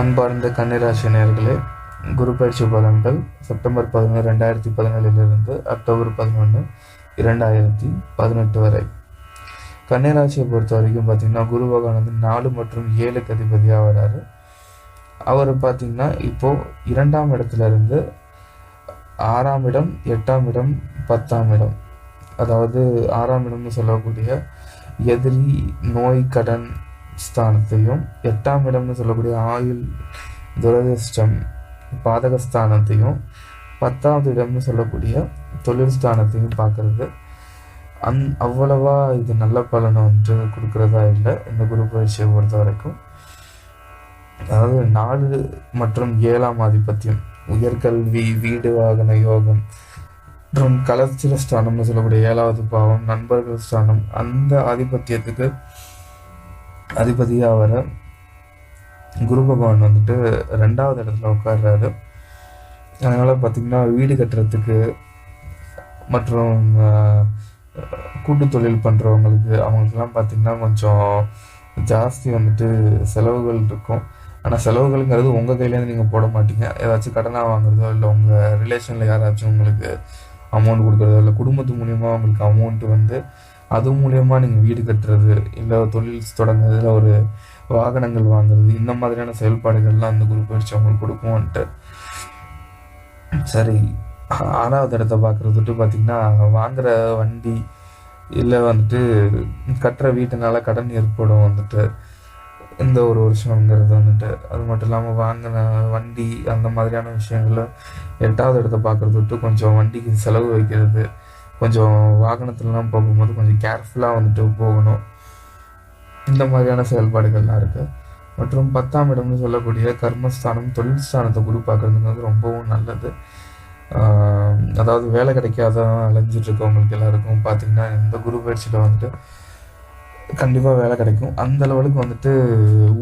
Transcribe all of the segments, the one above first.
அன்பார்ந்த கன்னிராசி நேயர்களே குரு பயிற்சி பலன்கள் செப்டம்பர் பதினொன்று ரெண்டாயிரத்தி பதினேழிலிருந்து அக்டோபர் பதினொன்று இரண்டாயிரத்தி பதினெட்டு வரை. கன்னிராசியை பொறுத்த வரைக்கும் பார்த்தீங்கன்னா குரு பகவான் வந்து நாலு மற்றும் ஏழுக்கு அதிபதியாக வராரு. அவர் பார்த்தீங்கன்னா இப்போது இரண்டாம் இடத்துல இருந்து ஆறாம் இடம் எட்டாம் இடம் பத்தாம் இடம். அதாவது ஆறாம் இடம்னு சொல்லக்கூடிய எதிரி நோய் கடன் ஸ்தானத்தையும் எட்டாம் இடம்னு சொல்லக்கூடிய ஆயுள் துரதிர்ஷ்டம் பாதகஸ்தானத்தையும் பத்தாவது இடம்னு சொல்லக்கூடிய தொழில் ஸ்தானத்தையும் பார்க்கறது. அந் அவ்வளவா இது நல்ல பலனை வந்து கொடுக்குறதா இல்லை. இந்த குரு பயிற்சியை பொறுத்த வரைக்கும் அதாவது நாலு மற்றும் ஏழாம் ஆதிபத்தியம் உயர்கல்வி வீடு வாகன யோகம் மற்றும் கலத்திர ஸ்தானம்னு சொல்லக்கூடிய ஏழாவது பாவம் நண்பர்கள் ஸ்தானம் அந்த ஆதிபத்தியத்துக்கு அதிபதியாக வர குரு பகவான் வந்துட்டு ரெண்டாவது இடத்துல உட்கார்றாரு. அதனால் பார்த்தீங்கன்னா வீடு கட்டுறதுக்கு மற்றும் கூட்டு தொழில் பண்ணுறவங்களுக்கு அவங்களுக்கெல்லாம் பார்த்திங்கன்னா கொஞ்சம் ஜாஸ்தி வந்துட்டு செலவுகள் இருக்கும். ஆனால் செலவுகள்ங்கிறது உங்கள் கையிலேருந்து நீங்கள் போட மாட்டீங்க. ஏதாச்சும் கடனாக வாங்குறதோ இல்லை உங்கள் ரிலேஷனில் யாராச்சும் உங்களுக்கு அமௌண்ட் கொடுக்குறதோ இல்லை குடும்பத்து மூலியமாக உங்களுக்கு அமௌண்ட்டு வந்து அது மூலயமா நீங்கள் வீடு கட்டுறது இல்லை தொழில் தொடங்குறது இல்லை ஒரு வாகனங்கள் வாங்குறது இந்த மாதிரியான செயல்பாடுகள்லாம் அந்த குரு பயிற்சி அவங்களுக்கு கொடுக்கும்ன்ட்டு. சரி ஆறாவது இடத்த பார்க்குறது வந்துட்டு பார்த்திங்கன்னா வாங்குகிற வண்டி இல்லை வந்துட்டு கட்டுற வீட்டுனால கடன் ஏற்படும் வந்துட்டு. இந்த ஒரு வருஷங்கிறது வந்துட்டு. அது மட்டும் இல்லாமல் வாங்கின வண்டி அந்த மாதிரியான விஷயங்கள்ல எட்டாவது இடத்த பார்க்குறது விட்டு கொஞ்சம் வண்டிக்கு செலவு வைக்கிறது. கொஞ்சம் வாகனத்துலலாம் போகும்போது கொஞ்சம் கேர்ஃபுல்லாக வந்துட்டு போகணும். இந்த மாதிரியான செயல்பாடுகள்லாம் இருக்குது மற்றும் பத்தாம் இடம்னு சொல்லக்கூடிய கர்மஸ்தானம் தொழில் ஸ்தானத்தை குரு பார்க்குறதுங்கிறது ரொம்பவும் நல்லது. அதாவது வேலை கிடைக்காத அலைஞ்சிட்டு இருக்கவங்களுக்கு எல்லாருக்கும் பார்த்தீங்கன்னா இந்த குரு பயிற்சியில் வந்துட்டு கண்டிப்பாக வேலை கிடைக்கும். அந்த அளவுக்கு வந்துட்டு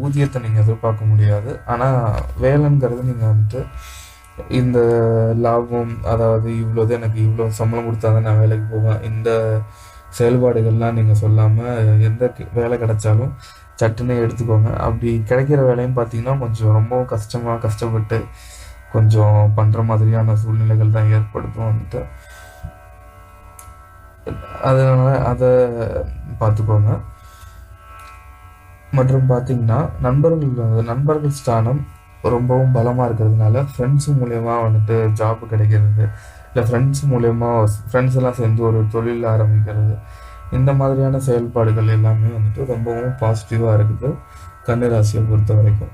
ஊதியத்தை நீங்கள் எதிர்பார்க்க முடியாது. ஆனால் வேலைங்கிறது நீங்கள் வந்துட்டு இந்த லாபம் அதாவது இவ்வளோது எனக்கு இவ்வளோ சம்பளம் கொடுத்தா தான் நான் வேலைக்கு போவேன். இந்த செயல்பாடுகள்லாம் நீங்கள் சொல்லாமல் எந்த வேலை கிடைச்சாலும் சட்டுன்னு எடுத்துக்கோங்க. அப்படி கிடைக்கிற வேலையும் பார்த்தீங்கன்னா கொஞ்சம் ரொம்பவும் கஷ்டமாக கஷ்டப்பட்டு கொஞ்சம் பண்ணுற மாதிரியான சூழ்நிலைகள் தான் ஏற்படுத்தும் வந்துட்டு. அதனால் அதை பார்த்துக்கோங்க மற்றும் பார்த்தீங்கன்னா நண்பர்கள் நண்பர்கள் ஸ்தானம் ரொம்பவும் பலமாக இருக்கிறதுனால ஃப்ரெண்ட்ஸு மூலயமா வந்துட்டு ஜாப் கிடைக்கிறது. இல்லை ஃப்ரெண்ட்ஸ் மூலயமா ஃப்ரெண்ட்ஸ் எல்லாம் சேர்ந்து ஒரு தொழில் ஆரம்பிக்கிறது. இந்த மாதிரியான செயல்பாடுகள் எல்லாமே வந்துட்டு ரொம்பவும் பாசிட்டிவாக இருக்குது. கன்னிராசியை பொறுத்த வரைக்கும்.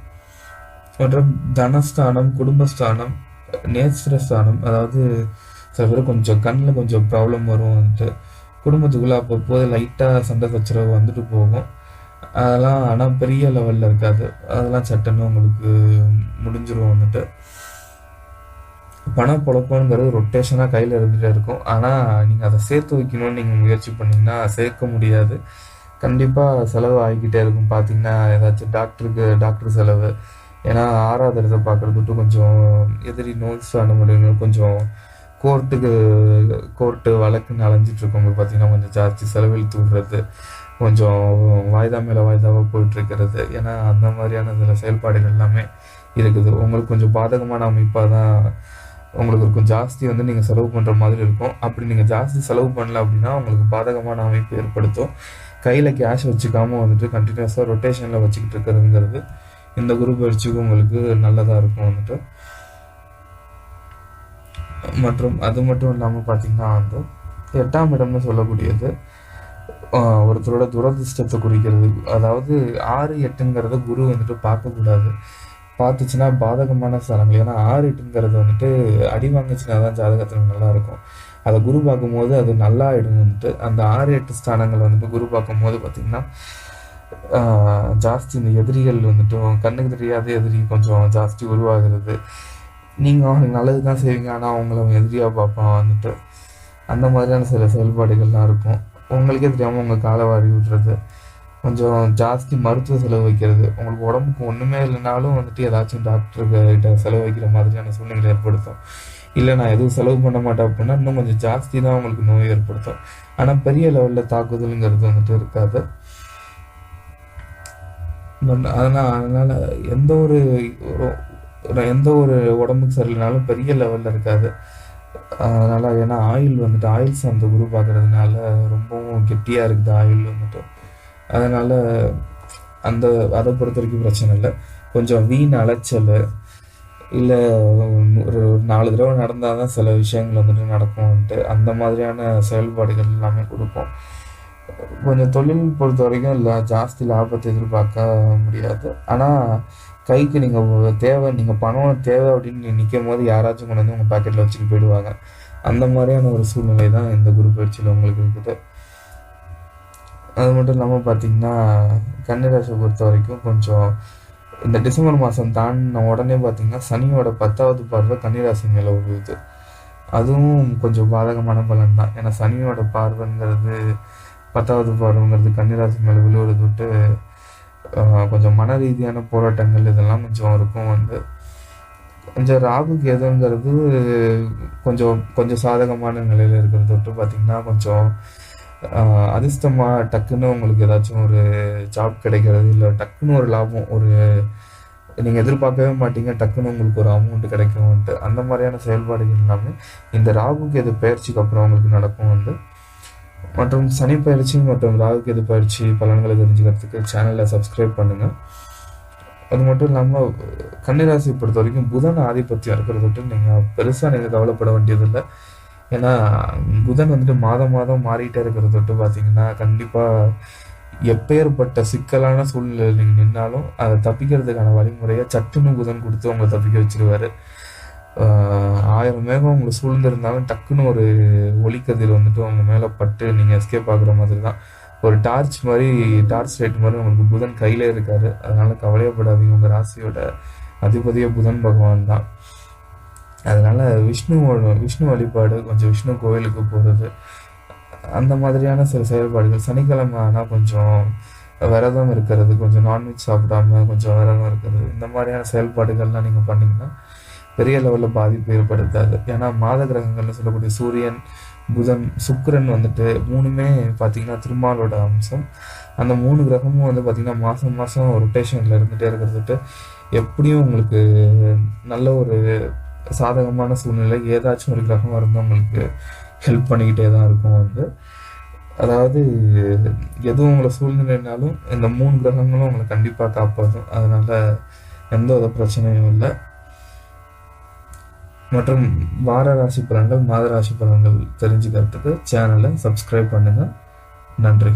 மற்றும் தனஸ்தானம் குடும்பஸ்தானம் நேத்திரஸ்தானம் அதாவது சில பேர் கொஞ்சம் கண்ணில் கொஞ்சம் ப்ராப்ளம் வரும் வந்துட்டு. குடும்பத்துக்குள்ளே அப்பப்போ லைட்டாக சண்டை சச்சரவு வந்துட்டு போகும். அதெல்லாம் ஆனால் பெரிய லெவலில் இருக்காது. அதெல்லாம் சட்டன்னு உங்களுக்கு முடிஞ்சிடும் வந்துட்டு. பணம் புழப்பங்கிறது ரொட்டேஷனாக கையில் இருந்துகிட்டே இருக்கும். ஆனால் நீங்கள் அதை சேர்த்து வைக்கணும்னு நீங்கள் முயற்சி பண்ணீங்கன்னா சேர்க்க முடியாது. கண்டிப்பாக செலவு ஆகிக்கிட்டே இருக்கும். பார்த்தீங்கன்னா ஏதாச்சும் டாக்டருக்கு டாக்டர் செலவு. ஏன்னா ஆறாவது இடத்தை பார்க்குறதுட்டு கொஞ்சம் எதிரி நோட்ஸ் சார்ந்த முடிவுகள் கொஞ்சம் கோர்ட்டுக்கு கோர்ட்டு வழக்குன்னு அலைஞ்சிட்டு இருக்கவங்களுக்கு பார்த்தீங்கன்னா கொஞ்சம் ஜாஸ்தி செலவழித்து விடுறது. கொஞ்சம் வாய்தா மேலே வாய்தாவாக போயிட்டுருக்கிறது. ஏன்னா அந்த மாதிரியான சில செயல்பாடுகள் எல்லாமே இருக்குது. உங்களுக்கு கொஞ்சம் பாதகமான அமைப்பாக தான் உங்களுக்கு இருக்கும். ஜாஸ்தி வந்து நீங்கள் செலவு பண்ணுற மாதிரி இருக்கும். அப்படி நீங்கள் ஜாஸ்தி செலவு பண்ணல அப்படின்னா உங்களுக்கு பாதகமான அமைப்பு ஏற்படுத்தும். கையில் கேஷ் வச்சுக்காம வந்துட்டு கண்டினியூஸாக ரொட்டேஷனில் வச்சுக்கிட்டு இருக்கிறதுங்கிறது இந்த குரு பயிற்சிக்கு உங்களுக்கு நல்லதாக இருக்கும் வந்துட்டு. மற்றும் அது மட்டும் இல்லாமல் பார்த்தீங்கன்னா வந்து எட்டாம் இடம்னு சொல்லக்கூடியது. ஒருத்தரோட துரதிர்ஷ்டத்தை குறிக்கிறது. அதாவது ஆறு எட்டுங்கிறத குரு வந்துட்டு பார்க்கக்கூடாது. பார்த்துச்சுன்னா பாதகமான ஸ்தலங்கள் ஏன்னா ஆறு எட்டுங்கிறது வந்துட்டு அடி வாங்கிச்சுன்னா தான் ஜாதகத்தில் நல்லா இருக்கும் அதை குரு பார்க்கும்போது அது நல்லா ஆகிடும் வந்துட்டு. அந்த ஆறு எட்டு ஸ்தானங்கள் வந்துட்டு குரு பார்க்கும்போது பார்த்திங்கன்னா ஜாஸ்தி இந்த எதிரிகள் வந்துட்டு கண்ணுக்கு தெரியாத எதிரி கொஞ்சம் ஜாஸ்தி உருவாகிறது. நீங்கள் அவனுக்கு நல்லது தான் செய்வீங்க. ஆனால் அவங்கள அவன் எதிரியாக பார்ப்பான் வந்துட்டு. அந்த மாதிரியான சில செயல்பாடுகள்லாம் இருக்கும். உங்களுக்கே தெரியாமல் உங்கள் காலை வாரி விட்டுறது. கொஞ்சம் ஜாஸ்தி மருத்துவ செலவு வைக்கிறது. உங்களுக்கு உடம்புக்கு ஒன்றுமே இல்லைனாலும் வந்துட்டு ஏதாச்சும் டாக்டர்கிட்ட செலவு வைக்கிற மாதிரியான சூழ்நிலை ஏற்படுத்தும். இல்லை நான் எதுவும் செலவு பண்ண மாட்டேன் அப்படின்னா இன்னும் கொஞ்சம் ஜாஸ்தி தான் உங்களுக்கு நோய் ஏற்படுத்தும். ஆனால் பெரிய லெவலில் தாக்குதலுங்கிறது வந்துட்டு இருக்காது. பட் அதனால் அதனால் எந்த ஒரு- எந்த ஒரு உடம்புக்கு சரியில்லைனாலும் பெரிய லெவலில் இருக்காது. அதனால் ஏன்னா ஆயில் வந்துட்டு ஆயில் சார்ந்த குரூப் பார்க்கறதுனால ரொம்பவும் கெட்டியாக இருக்குது ஆயில் வந்துட்டு. அதனால் அந்த அதை பொறுத்த வரைக்கும் பிரச்சனை இல்லை. கொஞ்சம் வீண் அலைச்சல் இல்லை ஒரு நாலு தடவை நடந்தால் தான் சில விஷயங்கள் வந்துட்டு நடக்கும்ன்ட்டு அந்த மாதிரியான செயல்பாடுகள் எல்லாமே கொடுக்கும் கொஞ்சம் தொழில் பொறுத்த வரைக்கும் இல்லை ஜாஸ்தி லாபத்தை எதிர்பார்க்க முடியாது. ஆனால் கைக்கு நீங்கள் தேவை நீங்கள் பணம் தேவை அப்படின்னு நிற்கும் போது யாராச்சும் கொண்டு வந்து உங்கள் பாக்கெட்டில் வச்சுட்டு போயிடுவாங்க. அந்த மாதிரியான ஒரு சூழ்நிலை தான் இந்த குரு பயிற்சியில் உங்களுக்கு இருக்குது. அது மட்டும் இல்லாமல் பார்த்தீங்கன்னா கன்னிராசை பொறுத்த வரைக்கும் கொஞ்சம் இந்த டிசம்பர் மாதம் தாண்டின உடனே பார்த்தீங்கன்னா சனியோட பத்தாவது பார்வை கன்னிராசி மேலே விழுது அதுவும் கொஞ்சம் பாதகமான பலன் தான். ஏன்னா சனியோட பார்வைங்கிறது பத்தாவது பார்வைங்கிறது கன்னிராசி மேலே விழுவுறது விட்டு கொஞ்சம் மன ரீதியான போராட்டங்கள் இதெல்லாம் கொஞ்சம் இருக்கும் வந்து. கொஞ்சம் ராகு கேதுங்கிறது கொஞ்சம் கொஞ்சம் சாதகமான நிலையில் இருக்கிறது விட்டு பார்த்திங்கன்னா கொஞ்சம் அதிர்ஷ்டமாக டக்குன்னு உங்களுக்கு ஏதாச்சும் ஒரு ஜாப் கிடைக்கிறது இல்லை டக்குன்னு ஒரு லாபம் ஒரு நீங்கள் எதிர்பார்க்கவே மாட்டீங்க டக்குன்னு உங்களுக்கு ஒரு அமௌண்ட் கிடைக்கும்ன்ட்டு அந்த மாதிரியான செயல்பாடுகள் எல்லாமே இந்த ராகு கேது பயிற்சிக்கு அப்புறம் உங்களுக்கு நடக்கும் வந்து. மற்றும் சனி பயிற்சி மற்றும் ராகு கேது பயிற்சி பலன்களை தெரிஞ்சுக்கிறதுக்கு சேனலை சப்ஸ்கிரைப் பண்ணுங்கள் அது மட்டும் இல்லாமல் கன்னிராசி பொறுத்த வரைக்கும் புதன் ஆதிபத்தியம் இருக்கிறத விட்டு நீங்கள் பெருசாக நீங்கள் கவலைப்பட வேண்டியதில்லை. ஏன்னா புதன் வந்துட்டு மாதம் மாதம் மாறிட்டே இருக்கிறத விட்டு பார்த்தீங்கன்னா கண்டிப்பாக எப்பேற்பட்ட சிக்கலான சூழ்நிலை நீங்கள் நின்னாலும் அதை தப்பிக்கிறதுக்கான வழிமுறையை சட்டுன்னு புதன் கொடுத்து உங்களை தப்பிக்க வச்சிருவாரு. ஆயிரம் மேகம் உங்களை சூழ்ந்திருந்தாலும் டக்குன்னு ஒரு ஒளிக்கதிர் வந்துட்டு உங்கள் மேலே பட்டு நீங்கள் எஸ்கேப் ஆகுற மாதிரி தான் ஒரு டார்ச் மாதிரி டார்ச் லைட் மாதிரி உங்களுக்கு புதன் கையிலே இருக்காரு. அதனால கவலையப்படாதீங்க. உங்கள் ராசியோட அதிபதிய புதன் பகவான் தான். அதனால விஷ்ணு விஷ்ணு வழிபாடு கொஞ்சம் விஷ்ணு கோவிலுக்கு போகிறது அந்த மாதிரியான சில செயல்பாடுகள். சனிக்கிழமை ஆனால் கொஞ்சம் விரதம் இருக்கிறது கொஞ்சம் நான்வெஜ் சாப்பிடாம கொஞ்சம் விரதம் இருக்கிறது இந்த மாதிரியான செயல்பாடுகள்லாம் நீங்கள் பண்ணிங்கன்னா பெரிய லெவலில் பாதிப்பு ஏற்படுத்தாது. ஏன்னா மாத கிரகங்கள்னு சொல்லக்கூடிய சூரியன் புதன் சுக்கரன் வந்துட்டு மூணுமே பார்த்தீங்கன்னா திருமாலோட அம்சம். அந்த மூணு கிரகமும் வந்து பார்த்தீங்கன்னா மாதம் மாதம் ரொட்டேஷனில் இருந்துகிட்டே இருக்கிறதுட்டு எப்படியும் உங்களுக்கு நல்ல ஒரு சாதகமான சூழ்நிலை ஏதாச்சும் ஒரு கிரகம் இருந்தால் உங்களுக்கு ஹெல்ப் பண்ணிக்கிட்டே தான் இருக்கும் வந்து. அதாவது எதுவும் உங்களை சூழ்நிலைனாலும் இந்த மூணு கிரகங்களும் உங்களை கண்டிப்பாக காப்பாற்றும் அதனால் எந்த வித பிரச்சனையும் இல்லை. மற்றும் வார ராசி பலன்கள் மாத ராசி பலன்கள் தெரிஞ்சுக்கிறதுக்கு சேனலை சப்ஸ்கிரைப் பண்ணுங்கள் நன்றி.